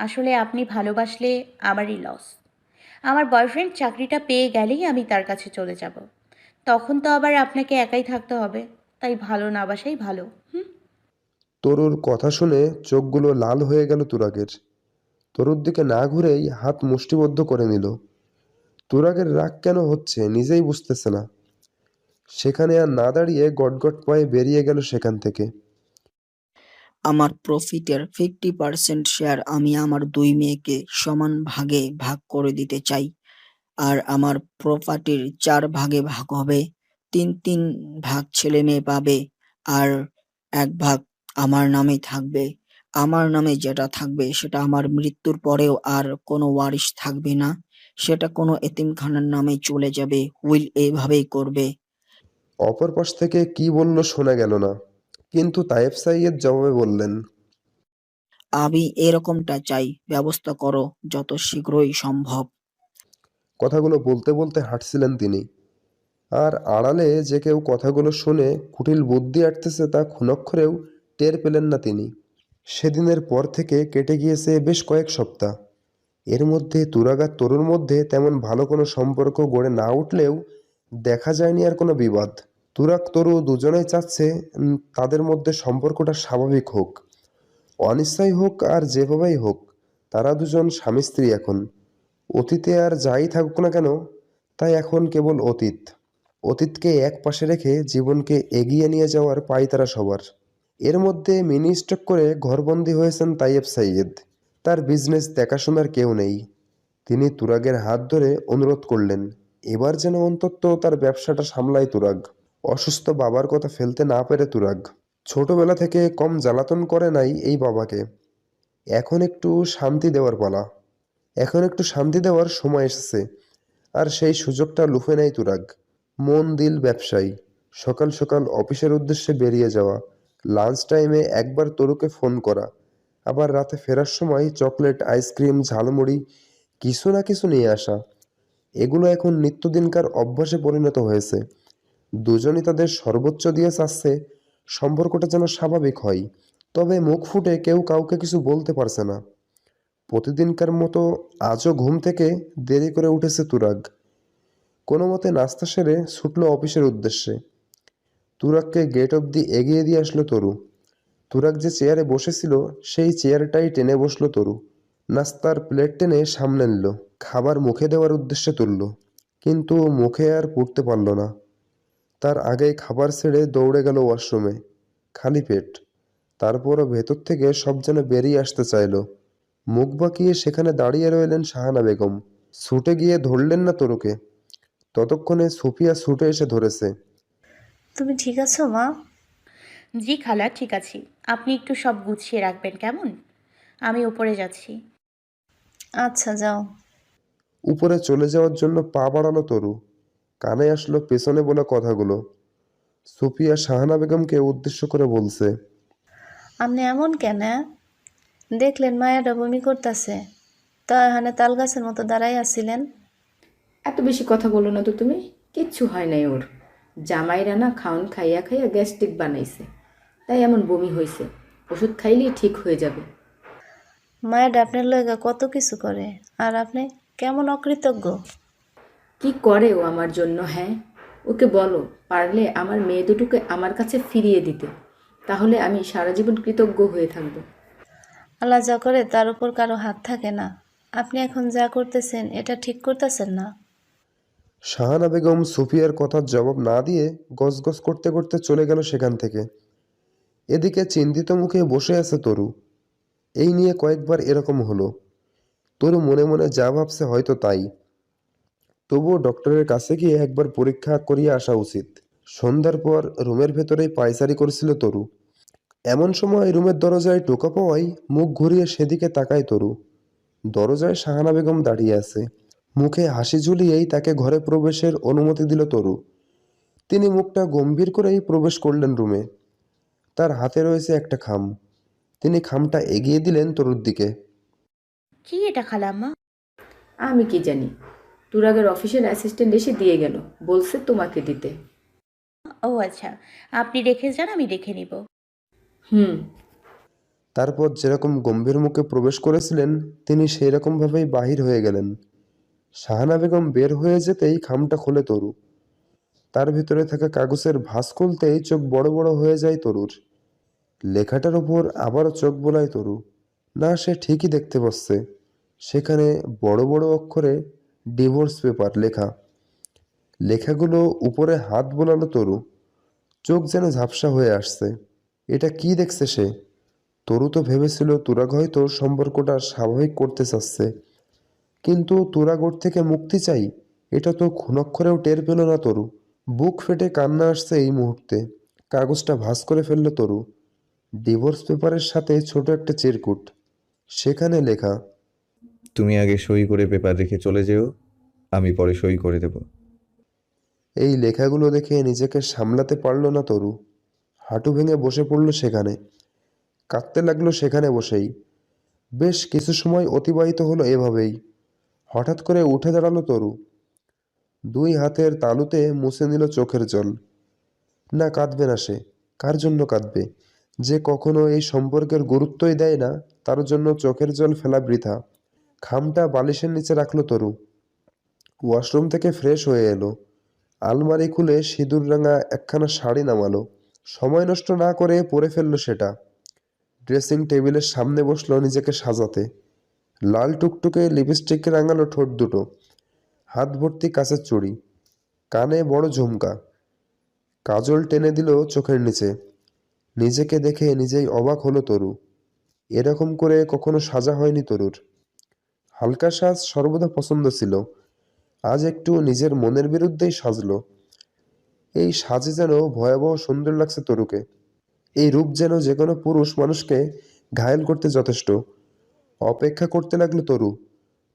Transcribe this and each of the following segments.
আসলে আপনি ভালোবাসলে আমারই লস আমার বয়ফ্রেন্ড চাকরিটা পেয়ে গেলেই আমি তার কাছে চলে যাব। তখন তো আবার আপনাকে একাই থাকতে হবে, তাই ভালো না বাসাই ভালো তরুর কথা শুনে চোখগুলো লাল হয়ে গেল তুরাগের। তরুর দিকে না ঘুরেই হাত মুষ্টিবদ্ধ করে নিল। তুরাগের রাগ কেন হচ্ছে নিজেই বুঝতেছে না। সেখানে আর না দাঁড়িয়ে গটগট পায়ে বেরিয়ে গেল সেখান থেকে। আমার প্রফিটের ফিফটি পার্সেন্ট শেয়ার আমি আমার দুই মেয়েকে সমান ভাগে ভাগ করে দিতে চাই। আর আমার প্রপার্টির চার ভাগে ভাগ হবে। তিন তিন ভাগ ছেলে মেয়ে পাবে আর এক ভাগ আমার নামে থাকবে। আমার নামে যেটা থাকবে সেটা আমার মৃত্যুর পরেও আর কোনো ওয়ারিশ থাকবে না। সেটা কোনো এতিমখানার নামে চলে যাবে। উইল এইভাবেই করবে। অপর পাশ থেকে কি বলল শোনা গেল না। কিন্তু তায়েব সাইয়েদ জবাবে বললেন আমি এরকমটা চাই ব্যবস্থা করো যত শীঘ্রই সম্ভব। কথাগুলো বলতে বলতে হাঁটছিলেন তিনি। আর আড়ালে যে কেউ কথাগুলো শুনে কুটিল বুদ্ধি আটতেছে তা ক্ষুণক্ষরেও টের পেলেন না তিনি। সেদিনের পর থেকে কেটে গিয়েছে বেশ কয়েক সপ্তাহ। এর মধ্যে তুরাগার তরুর মধ্যে তেমন ভালো কোনো সম্পর্ক গড়ে না উঠলেও দেখা যায়নি আর কোনো বিবাদ। তুরাগ তরু দুজনেই চাচ্ছে তাদের মধ্যে সম্পর্কটা স্বাভাবিক হোক। অনিশ্চয় হোক আর যেভাবেই হোক, তারা দুজন স্বামী স্ত্রী এখন। অতীতে আর যাই থাকুক না কেন, তাই এখন কেবল অতীত। অতীতকে এক পাশে রেখে জীবনকে এগিয়ে নিয়ে যাওয়ার পাই তারা সবার। এর মধ্যে মিনি স্টক করে ঘরবন্দি হয়েছেন তাইয়েব সাইয়েদ। তার বিজনেস দেখাশোনার কেউ নেই। তিনি তুরাগের হাত ধরে অনুরোধ করলেন, এবার যেন অন্তত তার ব্যবসাটা সামলায় তুরাগ। অসুস্থ বাবার কথা ফেলতে না পেরে তুরাগ। ছোটবেলা থেকে কম জ্বালাতন করে নাই এই বাবাকে। এখন একটু শান্তি দেওয়ার পালা। এখন একটু শান্তি দেওয়ার সময় এসেছে। আর সেই সুযোগটা লুফে নেয় তুরাগ। মন দিল ব্যবসায়ী। সকাল সকাল অফিসের উদ্দেশ্যে বেরিয়ে যাওয়া। লাঞ্চ টাইমে একবার তরুকে ফোন করা। আবার রাতে ফেরার সময় চকলেট, আইসক্রিম, ঝালমুড়ি কিছু না কিছু নিয়ে আসা। এগুলো এখন নিত্যদিনকার অভ্যাসে পরিণত হয়েছে। দুজনই তাদের সর্বোচ্চ দিয়ে চাচ্ছে। সম্পর্কটা যেন স্বাভাবিক হয়, তবে মুখ ফুটে কেউ কাউকে কিছু বলতে পারছে না। প্রতিদিনকার মতো আজও ঘুম থেকে দেরি করে উঠেছে তুরাগ। কোনো মতে নাস্তা সেরে ছুটল অফিসের উদ্দেশ্যে। তুরাগকে গেট অবধি এগিয়ে দিয়ে আসলো তরু। তুরাগ যে চেয়ারে বসেছিল, সেই চেয়ারটাই টেনে বসল তরু। নাস্তার প্লেট টেনে সামনে নিল। খাবার মুখে দেওয়ার উদ্দেশ্যে তুলল, কিন্তু মুখে আর পুড়তে পারল না। তার আগেই খাবার ছেড়ে দৌড়ে গেল ওয়াশরুমে। খালি পেট। তারপরও ভেতর থেকে সব যেন বেরিয়ে আসতে চাইলো। মুখ বাঁকিয়ে সেখানে দাঁড়িয়ে রইলেন শাহানা বেগম। ছুটে গিয়ে ধরলেন না তরুকে। ততক্ষণে সুফিয়া ছুটে এসে ধরেছে। তুমি ঠিক আছো মা? জি খালা ঠিক আছি। আপনি একটু সব গুছিয়ে রাখবেন কেমন? আমি উপরে যাচ্ছি। আচ্ছা যাও। উপরে চলে যাওয়ার জন্য পা বাড়ালো তরু। কানে আসলো পেছনে বলা কথাগুলো। সুফিয়া শাহানা বেগমকে উদ্দেশ্য করে বলছে আপনি এমন কেন? দেখলেন মায়াটা বমি করতেছে। তা এখানে তাল গাছের মতো দাঁড়াই আছিলেন? এত বেশি কথা বলো না তো তুমি। কিচ্ছু হয় নাই ওর। জামাইরা না খাওন খাইয়া খাইয়া গ্যাস্ট্রিক বানাইছে। তাই এমন বমি হয়েছে ওষুধ খাইলেই ঠিক হয়ে যাবে। মায়াটা আপনার লয়গা কত কিছু করে। আর আপনি কেমন অকৃতজ্ঞ? কি করে ও আমার জন্য হ্যাঁ? ওকে বলো পারলে আমার মেয়ে দুটোকে আমার কাছে ফিরিয়ে দিতে। তাহলে আমি সারা জীবন কৃতজ্ঞ হয়ে থাকব। আল্লাহ যা করে তার উপর কারও হাত থাকে না। আপনি এখন যা করতেছেন এটা ঠিক করতেছেন না। শাহানা বেগম সুফিয়ার কথার জবাব না দিয়ে গজগজ করতে করতে চলে গেল সেখান থেকে। এদিকে চিন্তিত মুখে বসে আছে তরু। এই নিয়ে কয়েকবার এরকম হলো। তরু মনে মনে যা ভাবছে হয়তো তাই। তবুও ডক্টরের কাছে গিয়ে একবার পরীক্ষা করিয়ে আসা উচিত। সন্ধ্যার পর রুমের ভেতরেই পায়চারি করছিল তরু। এমন সময় রুমের দরজায় টোকা পাওয়াই মুখ ঘুরিয়ে সেদিকে তাকায় তরু। দরজায় শাহানা বেগম দাঁড়িয়ে আছে। মুখে হাসি ঝুলিয়েই তাকে ঘরে প্রবেশের অনুমতি দিল তরু। তিনি মুখটা গম্ভীর করেই প্রবেশ করলেন রুমে। তার হাতে রয়েছে একটা খাম। তিনি খামটা এগিয়ে দিলেন তরুর দিকে। কি এটা খালাম্মা? আমি কি জানি? তুরাগের অফিসের অ্যাসিস্ট্যান্ট এসে দিয়ে গেল বলছে তোমাকে দিতে। ও আচ্ছা আপনি রেখে যান আমি দেখে নিব। হুম। তারপর যেরকম গম্ভীর মুখে প্রবেশ করেছিলেন তিনি সেই রকমভাবেই বাহির হয়ে গেলেন। শাহানা বেগম বের হয়ে যেতেই খামটা খোলে তরু। তার ভিতরে থাকা কাগজের ভাঁজ খুলতেই চোখ বড় বড় হয়ে যায় তরুর। লেখাটার উপর আবারও চোখ বোলায় তরু। না সে ঠিকই দেখতে পাচ্ছে সেখানে বড় বড় অক্ষরে ডিভোর্স পেপার লেখা। লেখাগুলো উপরে হাত বোলালো তরু, চোখ যেন ঝাপসা হয়ে আসছে। এটা কি দেখছে সে? তরু তো ভেবেছিল তুরাগ হয়তো সম্পর্কটা স্বাভাবিক করতে চাচ্ছে। কিন্তু তুরাগ ওর থেকে মুক্তি চাই, এটা তো খুনক্ষরেও টের পেল না তরু। বুক ফেটে কান্না আসছে এই মুহূর্তে। কাগজটা ভাস করে ফেলল তরু। ডিভোর্স পেপারের সাথে ছোট একটা চিরকুট। সেখানে লেখা তুমি আগে সই করে পেপার রেখে চলে যেও, আমি পরে সই করে দেব। এই লেখাগুলো দেখে নিজেকে সামলাতে পারল না তরু। হাঁটু ভেঙে বসে পড়ল সেখানে। কাঁদতে লাগল সেখানে বসেই। বেশ কিছু সময় অতিবাহিত হলো এভাবেই। হঠাৎ করে উঠে দাঁড়াল তরু। দুই হাতের তালুতে মুছে নিল চোখের জল। না, কাঁদবে না সে। কার জন্য কাঁদবে? যে কখনো এই সম্পর্কের গুরুত্বই দেয় না, তার জন্য চোখের জল ফেলা বৃথা। খামটা বালিশের নিচে রাখল তরু। ওয়াশরুম থেকে ফ্রেশ হয়ে এলো। আলমারি খুলে সিঁদুর রাঙা একখানা শাড়ি নামালো। সময় নষ্ট না করে পরে ফেলল সেটা। ড্রেসিং টেবিলের সামনে বসল নিজেকে সাজাতে। লাল টুকটুকে লিপস্টিক রাঙালো ঠোঁট দুটো। হাত ভর্তি কাঁচের চুড়ি। কানে বড় ঝুমকা। কাজল টেনে দিল চোখের নিচে। নিজেকে দেখে নিজেই অবাক হলো তরু। এরকম করে কখনো সাজা হয়নি তরুর। হালকা সাজ সর্বদা পছন্দ ছিল। আজ একটু নিজের মনের বিরুদ্ধেই সাজলো। এই সাজে যেন ভয়াবহ সুন্দর লাগছে তরুকে। এই রূপ যেন যে কোনো পুরুষ মানুষকে ঘায়েল করতে যথেষ্ট। অপেক্ষা করতে লাগল তরু।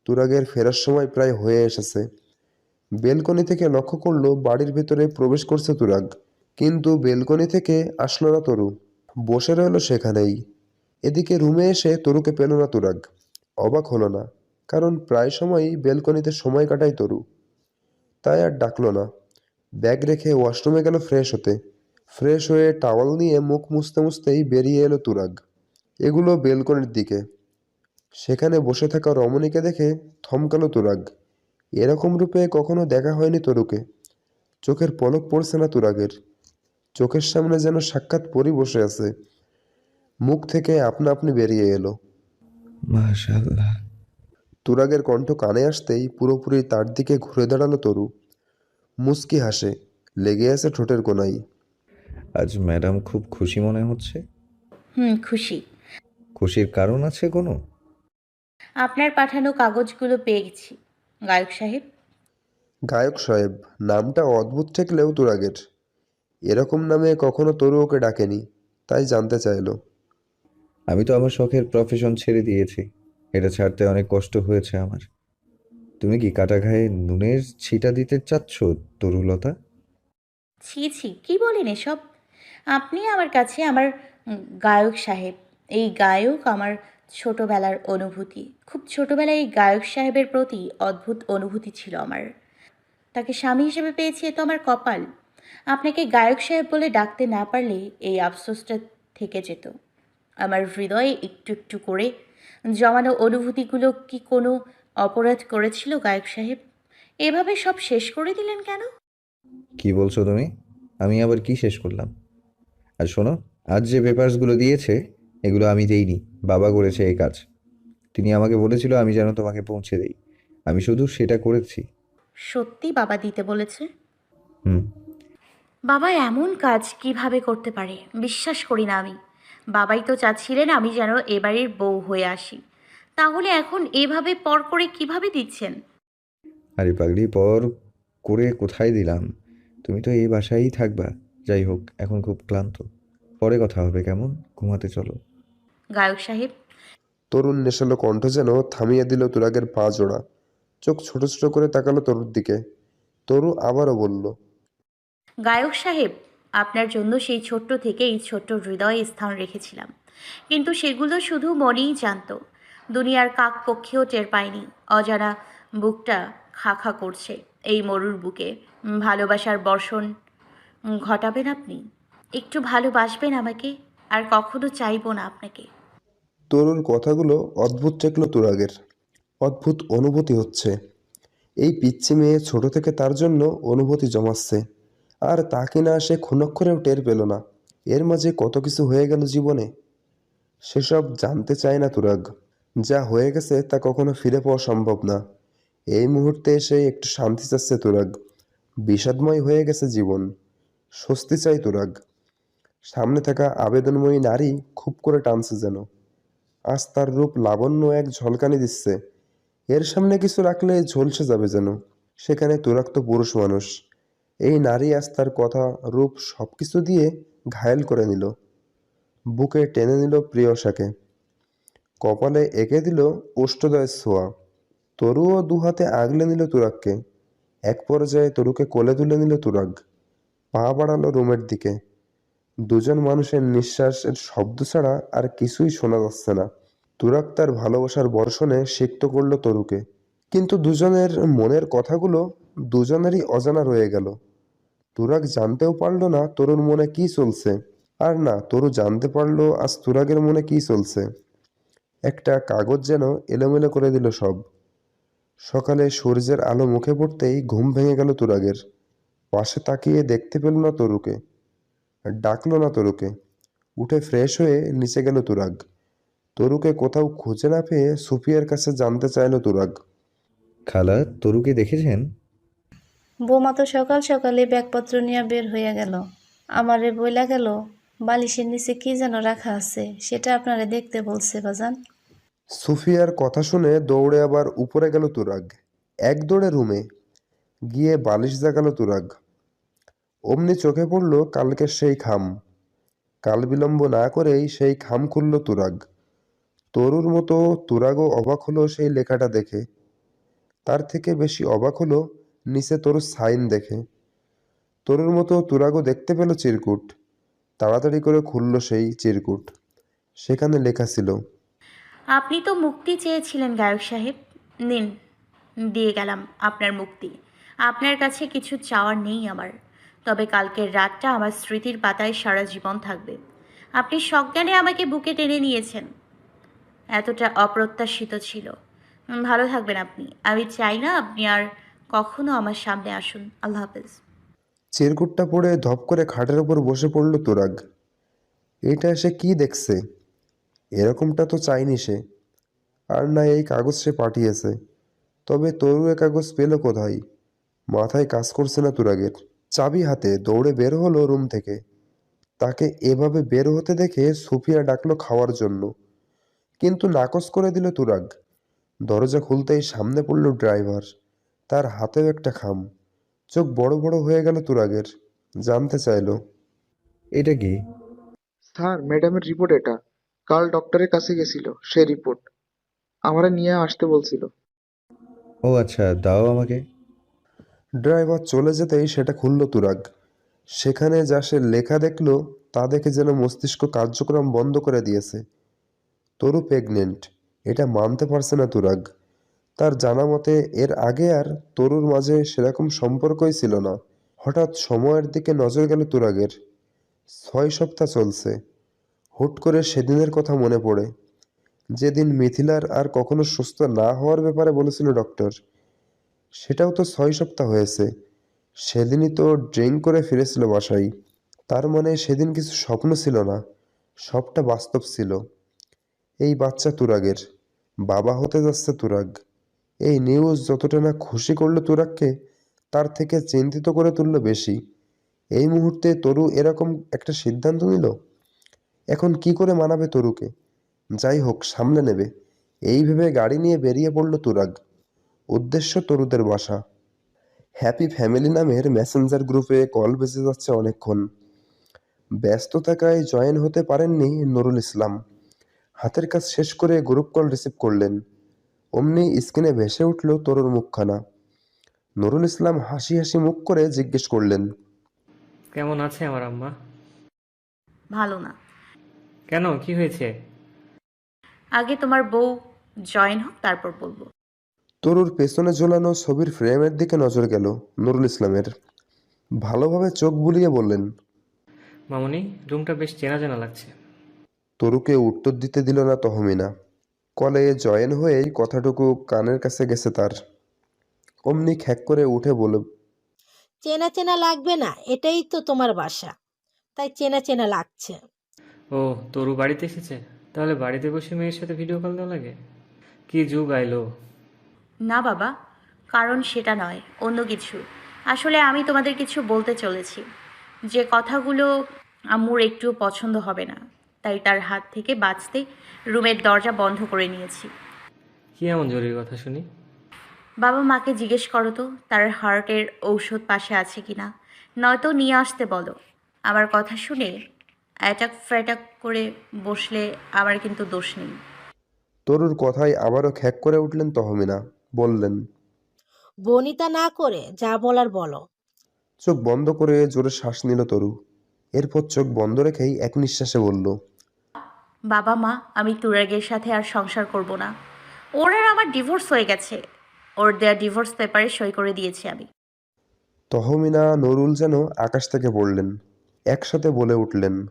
তুরাগের ফেরার সময় প্রায় হয়ে এসেছে। বেলকনি থেকে লক্ষ্য করল বাড়ির ভেতরে প্রবেশ করছে তুরাগ। কিন্তু বেলকনি থেকে আসলো না তরু। বসে রইল সেখানেই। এদিকে রুমে এসে তরুকে পেল না তুরাগ। অবাক হলো না। কারণ প্রায় সময়ই বেলকনিতে সময় কাটায় তরু। তাই আর ডাকলো না। ব্যাগ রেখে ওয়াশরুমে গেল ফ্রেশ হতে। ফ্রেশ হয়ে টাওয়াল নিয়ে মুখ মুছতে মুছতেই বেরিয়ে এলো তুরাগ। এগুলো বেলকনির দিকে। সেখানে বসে থাকা রমণীকে দেখে থমকালো তুরাগ। এরকম রূপে কখনো দেখা হয়নি তরুকে। চোখের পলক পড়ছে না তুরাগের। চোখের সামনে যেন সাক্ষাৎ পরি বসে আছে। মুখ থেকে আপনা আপনি বেরিয়ে এলো। মাশাল্লাহ তুরাগের কণ্ঠ কানে আসতেই পুরোপুরি তার দিকে ঘুরে দাঁড়াল তরু। মুস্কি হাসে লেগে আছে ঠোঁটের কোনায়। আজ ম্যাডাম খুব খুশি মনে হচ্ছে? হুম খুশি। খুশির কারণ আছে কোনো? আপনার পাঠানো কাগজগুলো পেয়ে গেছি। গায়ক সাহেব? গায়ক সাহেব নামটা অদ্ভুত ঠেকলেও তুরাগের। এরকম নামে কখনো তরু ওকে ডাকেনি তাই জানতে চাইলো। আমি তো আমার শখের প্রফেশন ছেড়ে দিয়েছি। এটা ছাড়তে অনেক কষ্ট হয়েছে আমার। তুমি কি কাটা ঘায়ে নুনের ছিটা দিতে চাচ্ছ, তরুলতা? ছি ছি, কি বলেন এসব? আপনি আমার কাছে আমার গায়ক সাহেব। এই গায়ক আমার ছোটবেলার অনুভূতি। খুব ছোটবেলায় এই গায়ক সাহেবের প্রতি অদ্ভুত অনুভূতি ছিল আমার। তাকে স্বামী হিসেবে পেয়েছি তো আমার কপাল। আপনাকে গায়ক সাহেব বলে ডাকতে না পারলে এই আফসোসটা থেকে যেত। আমার হৃদয়ে একটু একটু করে জমানো অনুভূতিগুলো কি কোনো অপরাধ করেছিল গায়ক সাহেব? এভাবে সব শেষ করে দিলেন কেন? কি বলছো তুমি? আমি আবার কি শেষ করলাম? আর শোনো আজ যে পেপারসগুলো দিয়েছে এগুলো আমি দেইনি। বাবা করেছে এই কাজ। তিনি আমাকে বলেছিল আমি যেন তোমাকে পৌঁছে দেই। আমি শুধু সেটা করেছি। সত্যি বাবা দিতে বলেছে? হুম। বাবা এমন কাজ কীভাবে করতে পারে? বিশ্বাস করি না আমি। বাবাই তো চাচ্ছিলেন আমি যেন এবারের বউ হয়ে আসি। তাহলে এখন এভাবে পর করে কীভাবে দিচ্ছেন? আরে পাগলি পর করে কোথায় দিলাম? তুমি তো এই বাসায়ই থাকবা। যাই হোক এখন খুব ক্লান্ত। পরে কথা হবে কেমন? ঘুমাতে চলো। গায়ক সাহেব। তরুণ নেশালো কণ্ঠ যেন থামিয়ে দিল তুরাগের পা জোড়া। চোখ ছোট ছোট করে তাকালো তরুর দিকে। তরু আবারও বলল গায়ক সাহেব আপনার জন্য সেই ছোট্ট থেকে এই ছোট্ট হৃদয়ে স্থান রেখেছিলাম। কিন্তু সেগুলো শুধু মনেই জানতো। দুনিয়ার কাক পক্ষেও টের পায়নি অজানা বুকটা খা খা করছে এই মরুর বুকে। ভালোবাসার বর্ষণ ঘটাবেন আপনি? একটু ভালোবাসবেন আমাকে? আর কখনো চাইব না আপনাকে। তরুর কথাগুলো অদ্ভুত ঠেকল তুরাগের। অদ্ভুত অনুভূতি হচ্ছে। এই পিচ্ছি মেয়ে ছোট থেকে তার জন্য অনুভূতি জমাচ্ছে। আর তা কিনা সে ক্ষুণক্ষরেও টের পেল না। এর মাঝে কত কিছু হয়ে গেল জীবনে, সেসব জানতে চায় না তুরাগ। যা হয়ে গেছে তা কখনো ফিরে পাওয়া সম্ভব না। এই মুহূর্তে এসে একটু শান্তি চাচ্ছে তুরাগ। বিষাদময় হয়ে গেছে জীবন। স্বস্তি চাই তুরাগ। সামনে থাকা আবেদনময়ী নারী খুব করে টানছে যেন। আজ তার রূপ লাবণ্য এক ঝলকানি দিচ্ছে। এর সামনে কিছু রাখলে ঝলসে যাবে যেন। সেখানে তুরাগ তো পুরুষ মানুষ। এই নারী আজ তার কথা, রূপ সব কিছু দিয়ে ঘায়েল করে নিল। বুকে টেনে নিল প্রিয়সাকে কপালে এঁকে দিল অষ্টদয়ের ছোঁয়া। তরুও দুহাতে আগলে নিল তুরাগকে। এক পর্যায়ে তরুকে কোলে তুলে নিল তুরাগ। পা বাড়ালো রুমের দিকে। দুজন মানুষের নিঃশ্বাসের শব্দ ছাড়া আর কিছুই শোনা যাচ্ছে না। তুরাগ তার ভালোবাসার বর্ষণে সিক্ত করল তরুকে। কিন্তু দুজনের মনের কথাগুলো দুজনেরই অজানা রয়ে গেল। তুরাগ জানতেও পারল না তরুর মনে কি চলছে। আর না, তরু জানতে পারল আজ তুরাগের মনে কি চলছে। একটা কাগজ যেন এলোমেলো করে দিল সব। সকালে সূর্যের আলো মুখে পড়তেই ঘুম ভেঙে গেল তুরাগের। পাশে তাকিয়ে দেখতে পেল না তরুকে। ডাকলো না তরুকে। উঠে ফ্রেশ হয়ে নিচে গেল তুরাগ। তরুকে কোথাও খুঁজে না পেয়ে সুফিয়ার কাছে জানতে চাইল তুরাগ। খালা, তরুকে দেখেছেন? বৌমা তো সকাল সকালে ব্যাগপত্র নিয়ে বের হইয়া গেল। আমারে বইলা গেল, বালিশের নিচে কি যেন রাখা আছে, সেটা আপনারে দেখতে বলছে বাজান। সুফিয়ার কথা শুনে দৌড়ে আবার উপরে গেল তুরাগ। এক দৌড়ে রুমে গিয়ে বালিশ জাগালো তুরাগ। অমনি চোখে পড়ল কালকের সেই খাম। কাল বিলম্ব না করেই সেই খাম খুলল তুরাগ। তরুর মতো তুরাগও অবাক হলো সেই লেখাটা দেখে। তার থেকে বেশি অবাক হলো নিচে তরুর সাইন দেখে। তরুর মতো তুরাগও দেখতে পেল চিরকুট। তাড়াতাড়ি করে খুলল সেই চিরকুট। সেখানে লেখা ছিল, আপনি তো মুক্তি চেয়েছিলেন, গায়ক সাহেব। নিন, দিয়ে গেলাম আপনার মুক্তি। আপনার কাছে কিছু চাওয়ার নেই আমার। তবে কালকের রাতটা আমার স্মৃতির পাতায় সারা জীবন থাকবে। আপনি সজ্ঞানে আমাকে বুকে টেনে নিয়েছেন। এতটা অপ্রত্যাশিত ছিল। ভালো থাকবেন আপনি। আমি চাই না আপনি আর কখনো আমার সামনে আসুন। আল্লাহ হাফেজ। চিরকুটটা পড়ে ধপ করে খাটের ওপর বসে পড়ল তুরাগ। এটা সে কি দেখছে? এরকমটা তো চাইনি সে। আর না এই কাগজ সে পাঠিয়েছে। তবে তরু এ কাগজ পেল কোথায়? মাথায় কাজ করছে না তুরাগের। চাবি হাতে দৌড়ে বের হলো রুম থেকে। তাকে এভাবে বের হতে দেখে সুফিয়া ডাকলো খাওয়ার জন্য। কিন্তু নাকচ করে দিল তুরাগ। দরজা খুলতেই সামনে পড়ল ড্রাইভার। তার হাতেও একটা খাম। চোখ বড় বড় হয়ে গেল তুরাগের। জানতে চাইলো এটা কি? স্যার ম্যাডামের রিপোর্ট এটা। কাল ডক্টরের কাছে গেছিল সে রিপোর্ট। আমারে নিয়ে আসতে বলছিল। ও আচ্ছা দাও আমাকে। ড্রাইভার চলে যেতেই সেটা খুলল তুরাগ। সেখানে যা সে লেখা দেখল তা দেখে যেন মস্তিষ্ক কার্যক্রম বন্ধ করে দিয়েছে। তরু প্রেগনেন্ট এটা মানতে পারছে না তুরাগ। তার জানা মতে, এর আগে আর তরুর মাঝে সেরকম সম্পর্কই ছিল না। হঠাৎ সময়ের দিকে নজর গেল তুরাগের। ছয় সপ্তাহ চলছে। হুট করে সেদিনের কথা মনে পড়ে। যেদিন মিথিলার আর কখনো সুস্থ না হওয়ার ব্যাপারে বলেছিল ডক্টর, সেটাও তো ছয় সপ্তাহ হয়েছে। সেদিনই তো ড্রিঙ্ক করে ফিরেছিল বাসায়। তার মানে সেদিন কিছু স্বপ্ন ছিল না, সবটা বাস্তব ছিল। এই বাচ্চা তুরাগের, বাবা হতে যাচ্ছে তুরাগ। এই নিউজ যতটা না খুশি করল তুরাগকে, তার থেকে চিন্তিত করে তুললো বেশি। এই মুহূর্তে তরু এরকম একটা সিদ্ধান্ত নিল? এখন কি করে মানাবে তরুকে? যাই হোক, সামলে নেবে। এই ভেবে গাড়ি নিয়ে বেরিয়ে পড়ল তুরাগ। উদ্দেশ্য তরুদের বাসা। হ্যাপি ফ্যামিলি নামের মেসেঞ্জার গ্রুপে কল বেজে যাচ্ছে অনেকক্ষণ। ব্যস্ত থাকায় জয়েন হতে পারেননি নুরুল ইসলাম। হাতের কাজ শেষ করে গ্রুপ কল রিসিভ করলেন। অমনি স্ক্রিনে ভেসে উঠল তরুর মুখখানা। নুরুল ইসলাম হাসি হাসি মুখ করে জিজ্ঞেস করলেন কেমন আছে আমার আম্মা? ভালো না। কেন? কি হয়েছে? আগে তোমার বউ জয়েন হোক তারপর বলব। তরুর পেছনে ঝোলানো ছবির ফ্রেমের দিকে নজর গেল নুরুল ইসলামের। ভালোভাবে চোখ বুলিয়ে বললেন মামনি রুমটা বেশ চেনা জানা লাগছে। তরুকে উত্তর দিতে দিল না তহমিনা। কলে জয়েন হয়েই কথাটুকু কানের কাছে গেছে তার। অমনি খ্যাক করে উঠে বলে চেনা চেনা লাগবে না এটাই তো তোমার বাসা। তাই চেনা চেনা লাগছে। ও তরু বাড়িতে এসেছে? তাহলে বাড়িতে বসে মেয়ের সাথে ভিডিও কল দেওয়া লাগে? কি যুগ আইলো? না বাবা কারণ সেটা নয় অন্য কিছু। আসলে আমি তোমাদের কিছু বলতে চলেছি। যে কথাগুলো আম্মুর একটুও পছন্দ হবে না। তাই তার হাত থেকে বাঁচতে রুমের দরজা বন্ধ করে নিয়েছি। কি এমন জরুরি কথা শুনি? বাবা মাকে জিজ্ঞেস করো তো তার হার্টের ঔষধ পাশে আছে কি না নয়তো নিয়ে আসতে বলো। আমার কথা শুনে অ্যাটাক ফ্যাটাক করে বসলে আমার কিন্তু দোষ নেই। তরুর কথায় আবারও খ্যাক করে উঠলেন তহমিনা। বললেন বনিতা না করে যা বলার বলো। চোখ বন্ধ করে জোরে শ্বাস নিল তরু। এরপর চোখ বন্ধ রেখেই এক নিঃশ্বাসে বলল বাবা মা, আমি তুরাগের সাথে আর সংসার করব না। ওর আর আমার ডিভোর্স হয়ে গেছে। ওর দেয়া ডিভোর্স পেপারে সই করে দিয়েছি আমি। তহমিনা, নুরুল যেন আকাশ থেকে পড়লেন একসাথে বলে উঠলেন।